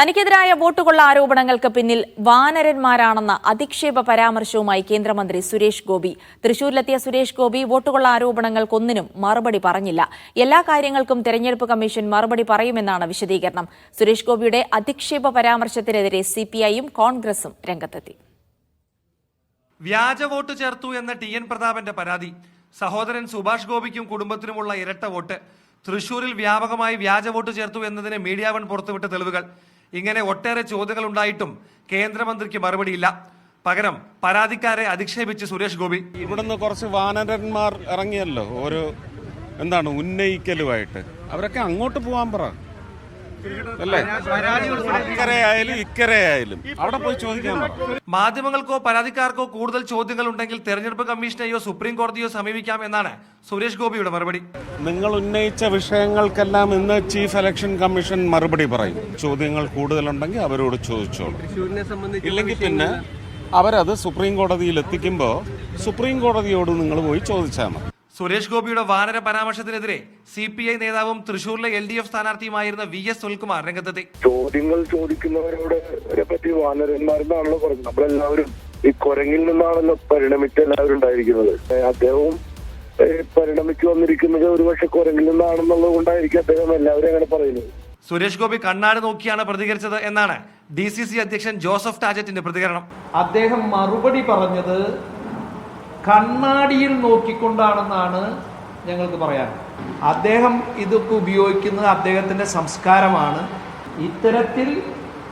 തനിക്കെതിരായ വോട്ടുകൊള്ള ആരോപണങ്ങൾക്ക് പിന്നിൽ വാനരന്മാരാണെന്ന അധിക്ഷേപ പരാമർശവുമായി കേന്ദ്രമന്ത്രി സുരേഷ് ഗോപി. തൃശൂരിലെത്തിയ സുരേഷ് ഗോപി വോട്ടുകൊള്ള ആരോപണങ്ങൾക്കൊന്നിനും മറുപടി പറഞ്ഞില്ല. എല്ലാ കാര്യങ്ങൾക്കും തെരഞ്ഞെടുപ്പ് കമ്മീഷൻ മറുപടി പറയുമെന്നാണ് വിശദീകരണം. സുരേഷ് ഗോപിയുടെ അധിക്ഷേപ പരാമർശത്തിനെതിരെ സിപിഐയും കോൺഗ്രസും രംഗത്തെത്തി. വ്യാജ വോട്ട് ചേർത്തു എന്ന ടി എൻ പ്രതാപന്റെ പരാതി. സഹോദരൻ സുഭാഷ് ഗോപിക്കും കുടുംബത്തിനുമുള്ള ഇരട്ട വോട്ട്. തൃശൂരിൽ വ്യാപകമായി വ്യാജ വോട്ട് ചേർത്തു എന്നതിന് മീഡിയ വൺ പുറത്തുവിട്ട തെളിവുകൾ. ഇങ്ങനെ ഒട്ടേറെ ചോദ്യങ്ങൾ ഉണ്ടായിട്ടും കേന്ദ്രമന്ത്രിക്ക് മറുപടിയില്ല. പകരം പരാതിക്കാരെ അധിക്ഷേപിച്ച് സുരേഷ് ഗോപി. ഇവിടുന്ന് കുറച്ച് വാനരന്മാർ ഇറങ്ങിയല്ലോ. ഒരു എന്താണ് ഉന്നയിക്കലുമായിട്ട്. അവരൊക്കെ അങ്ങോട്ട് പോവാൻ പറ. അല്ലേ? അക്കരെ ആയാലും ഇക്കരെ ആയാലും അവിടെ പോയി ചോദിക്കാൻ പറ. മാധ്യമങ്ങൾക്കോ പരാതിക്കാർക്കോ കൂടുതൽ ചോദ്യങ്ങൾ ഉണ്ടെങ്കിൽ തെരഞ്ഞെടുപ്പ് കമ്മീഷനെയോ സുപ്രീം കോടതിയോ സമീപിക്കാം എന്നാണ് സുരേഷ് ഗോപിയുടെ മറുപടി. നിങ്ങൾ ഉന്നയിച്ച വിഷയങ്ങൾക്കെല്ലാം ഇന്ന് ചീഫ് ഇലക്ഷൻ കമ്മീഷൻ മറുപടി പറയും. ചോദ്യങ്ങൾ കൂടുതലുണ്ടെങ്കിൽ അവരോട് ചോദിച്ചോളൂ. ഇല്ലെങ്കിൽ പിന്നെ അവരത് സുപ്രീം കോടതിയിൽ എത്തിക്കുമ്പോൾ സുപ്രീം കോടതിയോട് നിങ്ങൾ പോയി ചോദിച്ചാൽ മതി. സുരേഷ് ഗോപിയുടെ വാനര പരാമർശത്തിനെതിരെ സി പി ഐ നേതാവും തൃശൂരിലെ എൽ ഡി എഫ് സ്ഥാനാർത്ഥിയുമായിരുന്ന വി എസ് സുനിൽകുമാർ രംഗത്തെത്തി. ചോദ്യങ്ങൾ ചോദിക്കുന്നവരോട് പറ്റി വാനരന്മാരെന്നാണല്ലോ പറഞ്ഞത് നമ്മളെല്ലാവരും ഈ കുരങ്ങിൽ നിന്നാണല്ലോ പരിണമിച്ച് എല്ലാവരും ഉണ്ടായിരിക്കുന്നത്. അദ്ദേഹവും പരിണമിച്ചു വന്നിരിക്കുന്നത് ഒരുപക്ഷെ കുരങ്ങിൽ നിന്നാണെന്നുള്ളത് കൊണ്ടായിരിക്കും അദ്ദേഹം എല്ലാവരും അങ്ങനെ പറയുന്നത്. സുരേഷ് ഗോപി കണ്ണാട് നോക്കിയാണ് പ്രതികരിച്ചത് എന്നാണ് ഡി സി സി അധ്യക്ഷൻ ജോസഫ് ടാജറ്റിന്റെ പ്രതികരണം. അദ്ദേഹം മറുപടി പറഞ്ഞത് കണ്ണാടിയിൽ നോക്കിക്കൊണ്ടാണെന്നാണ് ഞങ്ങൾക്ക് പറയാൻ. അദ്ദേഹം ഇതൊക്കെ ഉപയോഗിക്കുന്നത് അദ്ദേഹത്തിന്റെ സംസ്കാരമാണ്. ഇത്തരത്തിൽ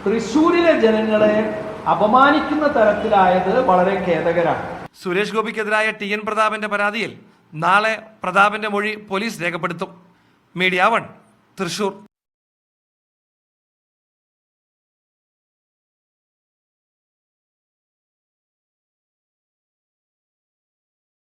തൃശ്ശൂരിലെ ജനങ്ങളെ അപമാനിക്കുന്ന തരത്തിലായത് വളരെ ഖേദകരാണ്. സുരേഷ് ഗോപിക്കെതിരായ ടി എൻ പ്രതാപന്റെ പരാതിയിൽ നാളെ പ്രതാപന്റെ മൊഴി പോലീസ് രേഖപ്പെടുത്തും. Media one Thrissur